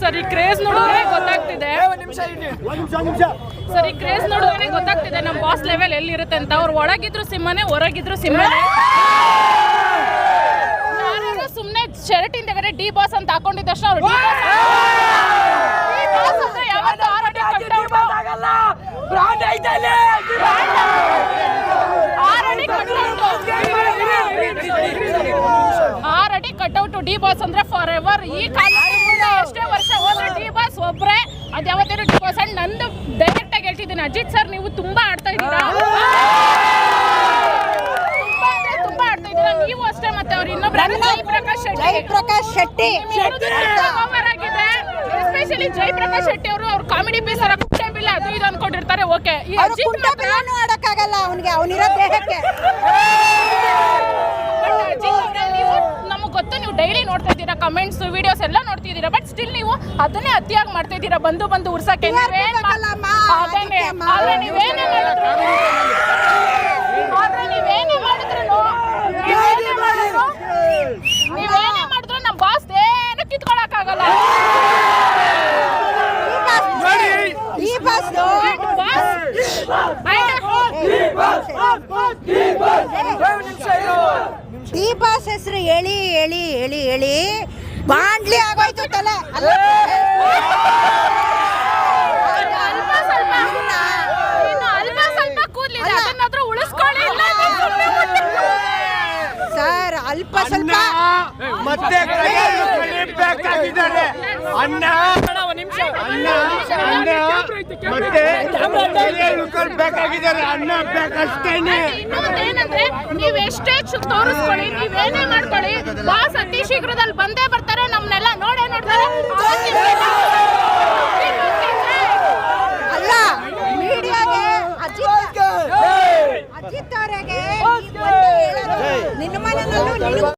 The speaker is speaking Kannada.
ಸರಿ ಕ್ರೇಜ್ ನೋಡಿದ್ರೆ ಗೊತ್ತಾಗ್ತಿದೆ. ಸರಿ ಕ್ರೇಜ್ ನೋಡಿದ್ರೆ ಗೊತ್ತಾಗ್ತಿದೆ ನಮ್ಮ ಬಾಸ್ ಲೆವೆಲ್ ಎಲ್ಲಿರುತ್ತೆ ಅಂತ. ಅವ್ರು ಒಳಗಿದ್ರು ಸಿಂಹನೇ, ಹೊರಗಿದ್ರು ಸಿಂಹನೇ. ಸುಮ್ಮನೆ ಶರ್ಟ್ ಹಿಂದೆಗಡೆ ಡಿ ಬಾಸ್ ಅಂತ ಹಾಕೊಂಡಿದ್ದಷ್ಟು ಅವ್ರು ಕಟ್ಔಟ್ ಡಿ ಬಾಸ್ ಅಂದ್ರೆ ಫಾರ್ ಎವರ್ ಈ ಎಷ್ಟೇ ವರ್ಷ ಹೋದ್ರೆ ಡಿ ಬಾಸ್ ಒಬ್ರೆ. ಅದ್ ಯಾವತ್ತೇನು ಡಿ ಬಾಸ್ ಅಂಡ್ ನಂದು ಡೈರೆಕ್ಟ್ ಆಗಿ ಹೇಳ್ತಿದ್ದೀನಿ. ಅಜಿತ್ ಸರ್ ನೀವು ತುಂಬಾ ಆಡ್ತಾ ಇದ್ದೀರಾ? ತುಂಬಾ ಆಡ್ತಾ ಇದ್ದೀರಾ? ನೀವು ಅಷ್ಟೇ ಮತ್ತೆ ಅವ್ರು ಇನ್ನೊಬ್ರು ಜಯಪ್ರಕಾಶ್ ಶೆಟ್ಟಿ. ಜಯಪ್ರಕಾಶ್ ಶೆಟ್ಟಿ. ಆಗಿದೆ. ಎಸ್ಪೆಷಲಿ ಜಯಪ್ರಕಾಶ್ ಶೆಟ್ಟಿ ಅವರು ಅವ್ರ ಕಾಮಿಡಿ ಪೀಸ್ ಅವರ ಕುಟ್ಟೆ ಅದು ಇದು ಅನ್ಕೊಂಡಿರ್ತಾರೆ. ಓಕೆ ಈ ಅಜಿತ್ ಮಾತ್ರ ಆಡಕ್ಕಾಗಲ್ಲ ಅವನಿಗೆ. ಅವನಿರೋ ದೇಹಕ್ಕೆ ಬಟ್ ಅಜಿತ್ ಅವ್ರೆ, ನೀವು ನಮಗೆ ಗೊತ್ತು ನೀವು ಡೈಲಿ ನೋಡ್ತಾ ಇದ್ದೀರಾ ಕಮೆಂಟ್ಸ್ ವಿಡಿಯೋಸ್ ಎಲ್ಲ ನೋಡ್ತಿದ್ದೀರಾ ಬಟ್ ಸ್ಟಿಲ್ ನೀವು ಅದನ್ನೇ ಅತಿಯಾಗಿ ಮಾಡ್ತಾ ಇದ್ದೀರಾ ಬಂದು ಬಂದು ಉರ್ಸಕ್ಕೆ ನೀವೇನ್. ಆದ್ರೆ ನೀವೇನೇ ಮಾಡಿದ್ರು ಆದ್ರೆ ನೀವೇನೇ ಮಾಡಿದ್ರು ನೀವೇನೇ ಮಾಡಿದ್ರು ನೀವೇನೇ ಮಾಡಿದ್ರು ನಮ್ಮ ಬಾಸ್ ಏನು ಕಿತ್ಕೊಳಕ್ಕಾಗಲ್ಲ ಈ ಬಾಸ್ ಈ ಬಸ್ ಹೆಸರು ಹೇಳಿ ಹೇಳಿ ಹೇಳಿ ಹೇಳಿ ಬಾಂಡ್ಲಿ ಆಗೋಯ್ತು ತಲೆ. ಅಲ್ಲ. ಅಲ್ಪ ಸ್ವಲ್ಪ. ಇನ್ನು ಅಲ್ಪ ಸ್ವಲ್ಪ ಕೂದ್ಲಿದೆ ಅದನ್ನಾದ್ರೂ ಉಳಿಸ್ಕೊಳ್ಳಿ. ಇಲ್ಲ ಸರ್ ಅಲ್ಪ ಸ್ವಲ್ಪ. ಮತ್ತೆ ಅನ್ನ ಮತ್ತೆ ಬೇಕಾಗಿದ್ದಾರೆ ಅನ್ನ ಬೇಕಷ್ಟೇನೆ ನೀವ್ ಎಷ್ಟೇ ಚು- ತೋರಿಸ್ಕೊಳ್ಳಿ ನೀವೇನೇ ಮಾಡ್ಕೊಳ್ಳಿ ಬಾಸ್ ಅತಿ ಶೀಘ್ರದಲ್ಲಿ ಬಂದೇ Hasta lunes.